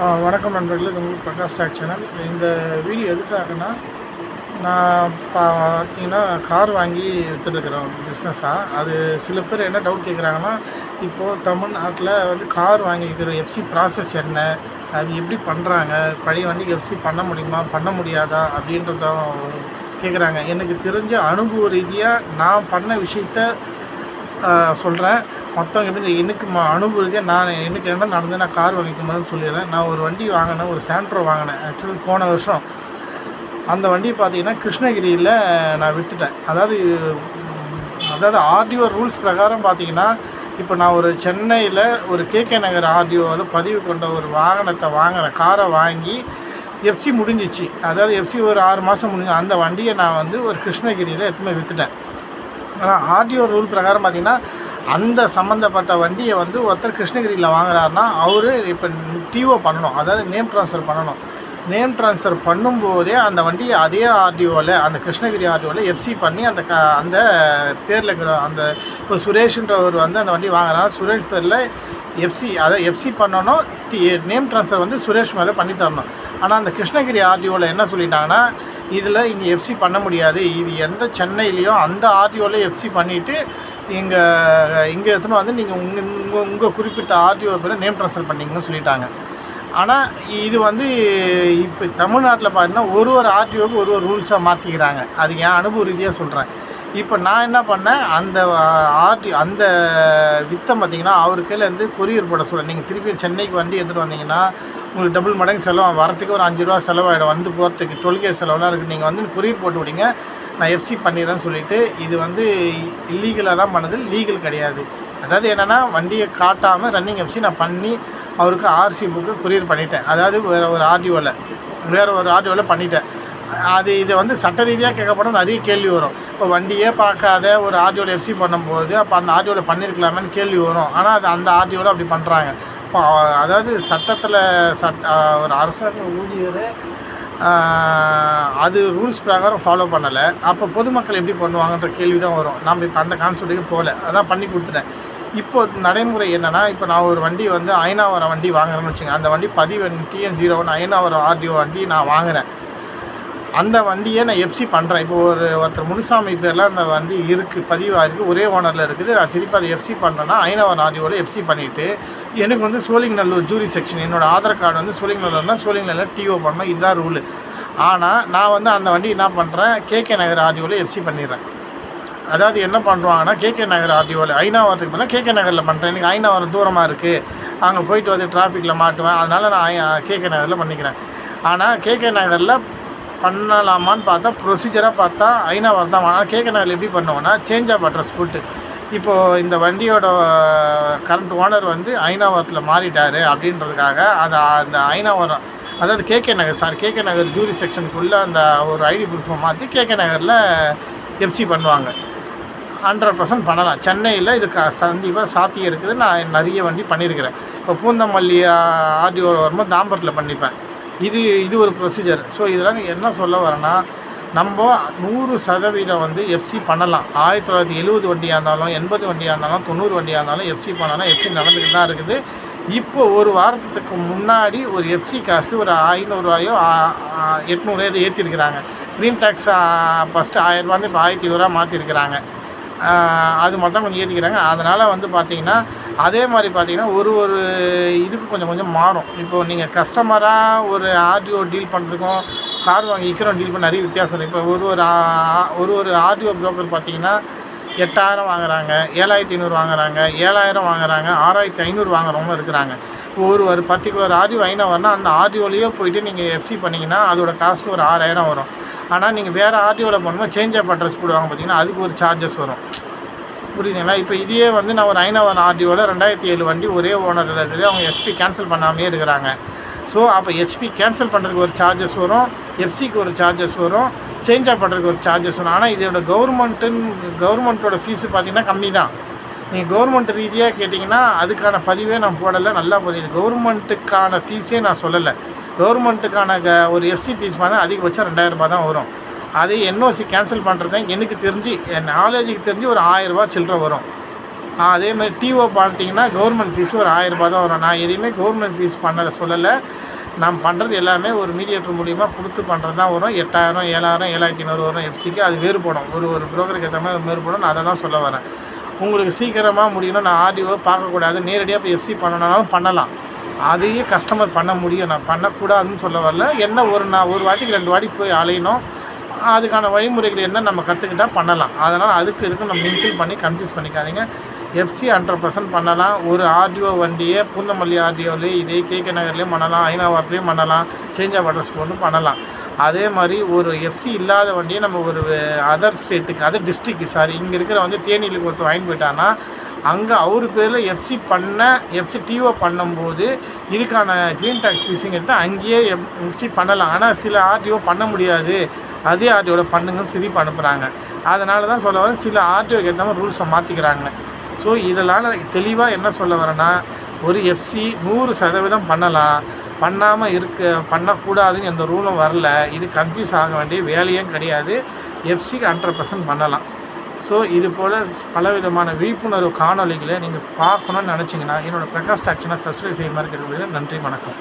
வணக்கம் நண்பர்களே இது உங்களுக்கு பிரகாஷ் டாக் சேனல். இந்த வீடியோ எதுக்காகனா நான் பார்த்தீங்கன்னா கார் வாங்கி விற்றுருக்குறேன் பிஸ்னஸாக அது சில பேர் என்ன டவுட் கேட்குறாங்கன்னா இப்போது தமிழ்நாட்டில் வந்து கார் வாங்கிக்கிற எஃப்சி ப்ராசஸ் என்ன? அது எப்படி பண்ணுறாங்க பழைய வண்டிக்கு எஃப்சி பண்ண முடியுமா? பண்ண முடியாதா? அப்படின்றதும் கேட்குறாங்க எனக்கு தெரிஞ்ச அனுபவ ரீதியாக நான் பண்ண விஷயத்த சொல்கிறேன் மற்றவங்க எப்படி எனக்கு ம அனுபவிக்க நான் எனக்கு என்ன நடந்து நான் கார் வாங்கிக்கணும்னு சொல்லிடுறேன். நான் ஒரு வண்டி வாங்கினேன். ஒரு சாண்ட்ரோ வாங்கினேன். ஆக்சுவலி போன வருஷம். அந்த வண்டி பார்த்தீங்கன்னா கிருஷ்ணகிரியில் நான் விட்டுட்டேன். அதாவது அதாவது ஆர்டிஓ ரூல்ஸ் பிரகாரம் பார்த்தீங்கன்னா இப்போ நான் ஒரு சென்னையில் ஒரு கேகே நகர் ஆர்டிஓவில் பதிவு கொண்ட ஒரு வாகனத்தை வாங்குறேன் காரை வாங்கி எஃப்சி முடிஞ்சிச்சு. அதாவது எஃப்சி ஒரு ஆறு மாதம் முடிஞ்சு அந்த வண்டியை நான் வந்து ஒரு கிருஷ்ணகிரியில் எத்தனை விற்றுட்டேன் ஆனால் ஆர்டிஓ ரூல் பிரகாரம் பார்த்தீங்கன்னா அந்த சம்மந்தப்பட்ட வண்டியை வந்து ஒருத்தர் கிருஷ்ணகிரியில் வாங்குறாருன்னா அவர் இப்போ டிஓ பண்ணணும். அதாவது நேம் ட்ரான்ஸ்ஃபர் பண்ணணும். நேம் ட்ரான்ஸ்ஃபர் பண்ணும்போதே அந்த வண்டியை அதே ஆர்டிஓவில் அந்த கிருஷ்ணகிரி ஆர்டிஓவில் எஃப்சி பண்ணி அந்த க அந்த பேரில் இருக்கிற அந்த இப்போ சுரேஷ்ன்றவர் வந்து அந்த வண்டி வாங்குறாரு. சுரேஷ் பேரில் எஃப்சி அதை எஃப்சி பண்ணணும். டி நேம் ட்ரான்ஸ்ஃபர் வந்து சுரேஷ் மேலே பண்ணி தரணும். ஆனால் அந்த கிருஷ்ணகிரி ஆர்டிஓவில் என்ன சொல்லிட்டாங்கன்னா இதில் இங்கே எஃப்சி பண்ண முடியாது. இது எந்த சென்னையிலையோ அந்த ஆர்டிஓவில் எஃப்சி பண்ணிவிட்டு இங்கே இங்கே எடுத்துன்னு வந்து நீங்கள் உங்கள் உங்கள் உங்கள் குறிப்பிட்ட ஆர்டிஓ பேர் நேம் ட்ரான்ஸ்ஃபர் பண்ணிங்கன்னு சொல்லிட்டாங்க. ஆனால் இது வந்து இப்போ தமிழ்நாட்டில் பார்த்தீங்கன்னா ஒரு ஒரு ஆர்டிஓக்கு ஒரு ஒரு ரூல்ஸாக மாற்றிக்கிறாங்க அது என் அனுபவ ரீதியாக சொல்கிறேன் இப்போ நான் என்ன பண்ணேன் அந்த ஆர்டி அந்த வித்தம் பார்த்தீங்கன்னா அவர் கையில் இருந்து கொரியர் போட சொல்ல நீங்கள் திருப்பி சென்னைக்கு வண்டி எடுத்துகிட்டு வந்தீங்கன்னா உங்களுக்கு டபுள் மடங்கு செலவு வரத்துக்கு ஒரு அஞ்சு ரூபா செலவாயிடும். வந்து போகிறதுக்கு டொல்கேட் செலவுலாம் இருக்குது நீங்கள் வந்து கொரியர் போட்டு விடுங்க. நான் எஃப்சி பண்ணிடுறேன்னு சொல்லிட்டு இது வந்து இல்லீகலாக தான் பண்ணது லீகல் கிடையாது. அதாவது என்னென்னா வண்டியை காட்டாமல் ரன்னிங் எஃப்சி நான் பண்ணி அவருக்கு ஆர்சி புக்கு கொரியர் பண்ணிட்டேன். அதாவது வேறு ஒரு ஆர்டிஓவில் வேறு ஒரு ஆர்டிஓவில் பண்ணிட்டேன். அது இதை வந்து சட்ட ரீதியாக கேட்கப்படும் நிறைய கேள்வி வரும். இப்போ வண்டியே பார்க்காத ஒரு ஆர்டிஓவில் எஃப்சி பண்ணும்போது அப்போ அந்த ஆர்டிஓவில் பண்ணியிருக்கலாமேன்னு கேள்வி வரும். ஆனால் அது அந்த ஆர்டிஓவில் அப்படி பண்ணுறாங்க இப்போ அதாவது சட்டத்தில் சட் ஒரு அரசாங்க ஊழியர் அது ரூல்ஸ் பிரகாரம் ஃபாலோ பண்ணலை. அப்போ பொதுமக்கள் எப்படி பண்ணுவாங்கன்ற கேள்வி தான் வரும். நம்ம இப்போ அந்த கான்செப்ட்டுக்கு போகல. அதான் பண்ணி கொடுத்துட்டேன். இப்போ நடைமுறை என்னென்னா இப்போ நான் ஒரு வண்டி வந்து ஐநாவரம் வண்டி வாங்குறேன்னு வச்சுங்க அந்த வண்டி பதிவு TN zero one Ayanavaram RTO வண்டி நான் வாங்குறேன். அந்த வண்டியை நான் எஃப்சி பண்ணுறேன் இப்போ ஒரு ஒருத்தர் முனுசாமி பேரில் அந்த வண்டி இருக்குது பதிவாக இருக்குது ஒரே ஓனரில் இருக்குது. நான் திருப்பி அதை எஃப்சி பண்ணுறேன்னா ஐநவர் ஆடியோவில் எஃப்சி பண்ணிவிட்டு எனக்கு வந்து சோழிங்கநல்லூர் ஜூரி செக்ஷன் என்னோடய ஆதார் கார்டு வந்து சோழிங்கநல்லூர்னா சோழிங்கநல்லூர் டிஓ பண்ணணும். இதுதான் ரூலு ஆனால் நான் வந்து அந்த வண்டி என்ன பண்ணுறேன் கேகே நகர் ஆடியோவில் எஃப்சி பண்ணிடுறேன். அதாவது என்ன பண்ணுறாங்கன்னா கேகே நகர் ஆர்டிஓவில் ஐநாவரத்துக்கு பதிலாக கேகே நகரில் பண்ணுறேன் எனக்கு ஐநாவரம் தூரமாக இருக்குது அங்கே போயிட்டு வந்து டிராஃபிக்கில் மாட்டுவேன். அதனால் நான் கேகே நகரில் பண்ணிக்கிறேன். ஆனால் கேகே நகரில் பண்ணலாமான்னு பார்த்தா ப்ரொசீஜராக பார்த்தா ஐநா வரதான். ஆனால் கேட்க நகரில் எப்படி பண்ணுவோன்னா சேஞ்ச் ஆஃப் அட்ரஸ் போட்டு. இப்போது இந்த வண்டியோட கரண்ட் ஓனர் வந்து ஐநாவரத்தில் மாறிட்டார் அப்படின்றதுக்காக அது அந்த ஐநாவரம் அதாவது கேகே நகர் சார் கேகே நகர் ஜூரி செக்ஷனுக்குள்ளே அந்த ஒரு ஐடி ப்ரூஃபை மாற்றி கேகே நகரில் எஃப்சி பண்ணுவாங்க. ஹண்ட்ரட் பர்சன்ட் பண்ணலாம். சென்னையில் இது க சந்திப்பாக சாத்தியம் இருக்குது நான் நிறைய வண்டி பண்ணியிருக்கிறேன். இப்போ பூந்தமல்லி ஆர்டிஓ வரும்போது தாம்பரத்தில் பண்ணிப்பேன். இது இது ஒரு ப்ரொசீஜர் ஸோ இதெல்லாம் என்ன சொல்ல வரேன்னா நம்ம நூறு சதவீதம் வந்து எஃப்சி பண்ணலாம். ஆயிரத்தி தொள்ளாயிரத்தி எழுபது வண்டியாக இருந்தாலும் எண்பது வண்டியாக இருந்தாலும் தொண்ணூறு வண்டியாக இருந்தாலும் எஃப்சி பண்ணலாம். எஃப்சி நடந்துக்கிட்டு தான் இருக்குது. இப்போ ஒரு வாரத்துக்கு முன்னாடி ஒரு எஃப்சி காசு ஒரு ஐநூறுரூவாயோ எட்நூறுவாயோ ஏற்றிருக்கிறாங்க க்ரீன் டேக்ஸ் ஃபஸ்ட்டு ஆயிரரூபாந்து இப்போ ஆயிரத்தி இருபதுரூவா மாற்றிருக்கிறாங்க அது மட்டும் தான் கொஞ்சம் ஏற்றிக்கிறாங்க அதனால் வந்து பார்த்திங்கன்னா அதே மாதிரி பார்த்திங்கன்னா ஒரு ஒரு இதுக்கு கொஞ்சம் கொஞ்சம் மாறும். இப்போது நீங்கள் கஸ்டமராக ஒரு ஆர்டிஓ டீல் பண்ணுறதுக்கும் கார் வாங்கி இக்கிறோம் டீல் பண்ண நிறைய வித்தியாசம் இருக்குது இப்போ ஒரு ஒரு ஒரு ஒரு ஆர்டிஓ ப்ரோக்கர் பார்த்திங்கன்னா எட்டாயிரம் வாங்குறாங்க ஏழாயிரத்தி ஐநூறு வாங்குறாங்க ஏழாயிரம் வாங்குறாங்க ஆறாயிரத்தி ஐநூறு வாங்குறவங்க இருக்கிறாங்க. இப்போ ஒரு ஒரு பர்டிகுலர் ஆர்டிஓ ஐநூறுனா அந்த ஆர்டிஓலேயே போயிட்டு நீங்கள் எஃப்சி பண்ணிங்கன்னா அதோட காஸ்ட் ஒரு ஆறாயிரம் வரும். ஆனால் நீங்கள் வேறு ஆர்டிஓவில் பண்ணும்போது சேஞ்ச் ஆஃப் அட்ரஸ் போடுவாங்க பார்த்தீங்கன்னா அதுக்கு ஒரு சார்ஜஸ் வரும். புரியுதுங்களா? இப்போ இதையே வந்து நான் ஒரு ஐநவன் ஆர்டிஓவில் ரெண்டாயிரத்தி ஏழு வண்டி ஒரே ஓனர் இருக்குது அவங்க ஹெச்பி கேன்சல் பண்ணாமே இருக்கிறாங்க. ஸோ அப்போ ஹெச்பி கேன்சல் பண்ணுறதுக்கு ஒரு சார்ஜஸ் வரும். எஃப்சிக்கு ஒரு சார்ஜஸ் வரும். சேஞ்ச் ஆஃப் பண்ணுறதுக்கு ஒரு சார்ஜஸ் வரும். ஆனால் இதோட கவர்மெண்ட்டுன்னு கவர்மெண்ட்டோட ஃபீஸு பார்த்திங்கன்னா கம்மி தான். நீங்கள் கவர்மெண்ட் ரீதியாக கேட்டிங்கன்னா அதுக்கான பதிவே நான் போடலை. நல்லா புரியுது. கவர்மெண்ட்டுக்கான ஃபீஸே நான் சொல்லலை. கவர்மெண்ட்டுக்கான க ஒரு எஃப்சி ஃபீஸ் மாதிரி அதிகபட்சம் ரெண்டாயிரம் ரூபாய் தான் வரும். அதே என்ஓசி கேன்சல் பண்ணுறது எனக்கு தெரிஞ்சு என் நாலேஜுக்கு தெரிஞ்சு ஒரு ஆயிரரூபா சில்லற வரும். அதே மாதிரி டிஓ பார்த்தீங்கன்னா கவர்மெண்ட் ஃபீஸ் ஒரு ஆயிரரூபா தான் வரும். நான் எதையுமே கவர்மெண்ட் ஃபீஸ் பண்ணலை சொல்லலை. நாம் பண்ணுறது எல்லாமே ஒரு மீடியேட்டர் மூலிமா கொடுத்து பண்ணுறது தான் வரும். எட்டாயிரம் ஏழாயிரம் ஏழாயிரத்தி ஐநூறு வரும் எஃப்சிக்கு அது வேறுபடும். ஒரு ஒரு ப்ரோக்கருக்கு ஏற்ற மாதிரி வேறுபடும். நான் அதை தான் சொல்ல வரேன். உங்களுக்கு சீக்கிரமாக முடியணும். நான் ஆர்டிஓ பார்க்கக்கூடாது நேரடியாக இப்போ எஃப்சி பண்ணணும்னாலும் பண்ணலாம். அதையே கஸ்டமர் பண்ண முடியும். நான் பண்ணக்கூடாதுன்னு சொல்ல வரல. என்ன ஒரு நான் ஒரு வாட்டிக்கு ரெண்டு வாட்டி போய் அலையணும். அதுக்கான வழிமுறைகள் என்ன நம்ம கற்றுக்கிட்டா பண்ணலாம். அதனால் அதுக்கு இதுக்கு நம்ம இன்க்ளூட் பண்ணி கன்ஃபியூஸ் பண்ணிக்காதீங்க. எஃப்சி ஹண்ட்ரட் பர்சன்ட் பண்ணலாம். ஒரு ஆர்டிஓ வண்டியை பூந்தமல்லி ஆர்டிஓலேயே இதே கேகே நகர்லேயும் பண்ணலாம். ஐநாவாரத்துலேயும் பண்ணலாம். சேஞ்ச் ஆஃப் அட்ரஸ் போட்டு பண்ணலாம். அதே மாதிரி ஒரு எஃப்சி இல்லாத வண்டியை நம்ம ஒரு அதர் ஸ்டேட்டுக்கு அதர் டிஸ்ட்ரிக்ட் சாரி இங்கே இருக்கிற வந்து தேனியில் ஒருத்தர் வாங்கி போயிட்டான்னா அங்கே அவர் பேரில் எஃப்சி பண்ண எஃப்சி டிஓ பண்ணும்போது இதுக்கான க்ரீன் டேக்ஸ் ஃபீஸிங் எடுத்து அங்கேயே எஃப்சி பண்ணலாம். ஆனால் சில ஆர்டிஓ பண்ண முடியாது. அதே ஆர்டிஓட பண்ணுங்கன்னு சிரிப்பு அனுப்புகிறாங்க அதனால தான் சொல்ல வரேன் சில ஆர்டிஓக்கு ஏற்ற மாதிரி ரூல்ஸை மாற்றிக்கிறாங்க ஸோ இதனால் தெளிவாக என்ன சொல்ல வரேன்னா ஒரு எஃப்சி நூறு சதவீதம் பண்ணலாம். பண்ணாமல் இருக்க பண்ணக்கூடாதுன்னு எந்த ரூலும் வரல. இது கன்ஃபியூஸ் ஆக வேண்டிய வேலையும் கிடையாது. எஃப்சிக்கு ஹண்ட்ரட் பர்சன்ட் பண்ணலாம். ஸோ இது போல் பலவிதமான விழிப்புணர்வு காணொளிகளை நீங்கள் பார்க்கணும்னு நினச்சிங்கன்னா என்னோடய பிரகாஷ் டாக்ஷனை சப்ஸ்கிரைப் செய்ய மாதிரி இருக்கிறது நன்றி வணக்கம்.